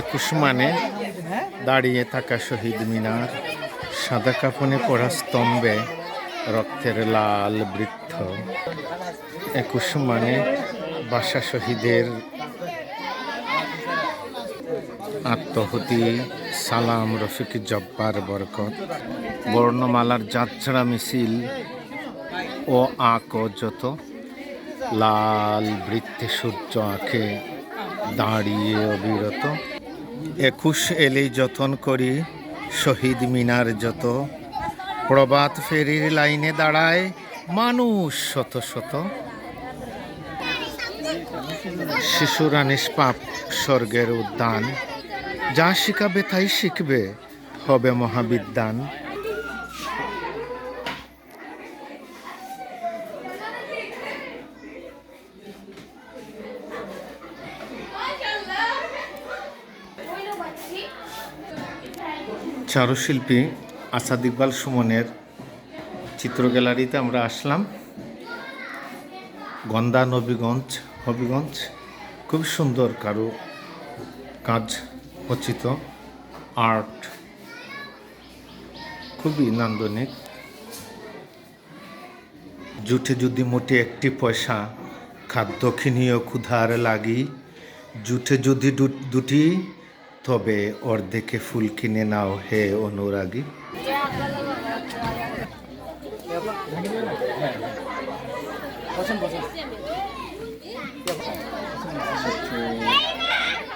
একুশ মানে দাঁড়িয়ে থাকা শহীদ মিনার, সাদা কাফনে পড়া স্তম্ভে রক্তের লাল বৃত্ত একুশ মানে বাসা শহীদের আত্মহতি, সালাম, রফিক জব্বার বরকত, বর্ণমালার যাত্রা মিছিল ও আঁক যত। লাল বৃত্তে সূর্য আঁকে দাঁড়িয়ে অবিরত। একুশ এলেই যতন করি, শহীদ মিনার যত। প্রবাদ ফেরির লাইনে দাঁড়ায় মানুষ শত শত। শিশুরা নিষ্পাপ স্বর্গের উদ্যান। যা শিখাবে তাই শিখবে, হবে মহাবিদ্যান। চারুশিল্পী আসাদ ইকবাল সুমনের চিত্র গ্যালারিতে আমরা আসলাম। গন্দা নবীগঞ্জ, হবিগঞ্জ, খুব সুন্দর কারু কাজ খচিত আর্ট, খুবই নান্দনিক। জুটে যদি মোটে একটি পয়সা, খাদ্য কিনিও ক্ষুধার লাগি জুটে যদি দুটি তবে অর্ধেকে ফুল কিনে নাও হে অনুরাগী।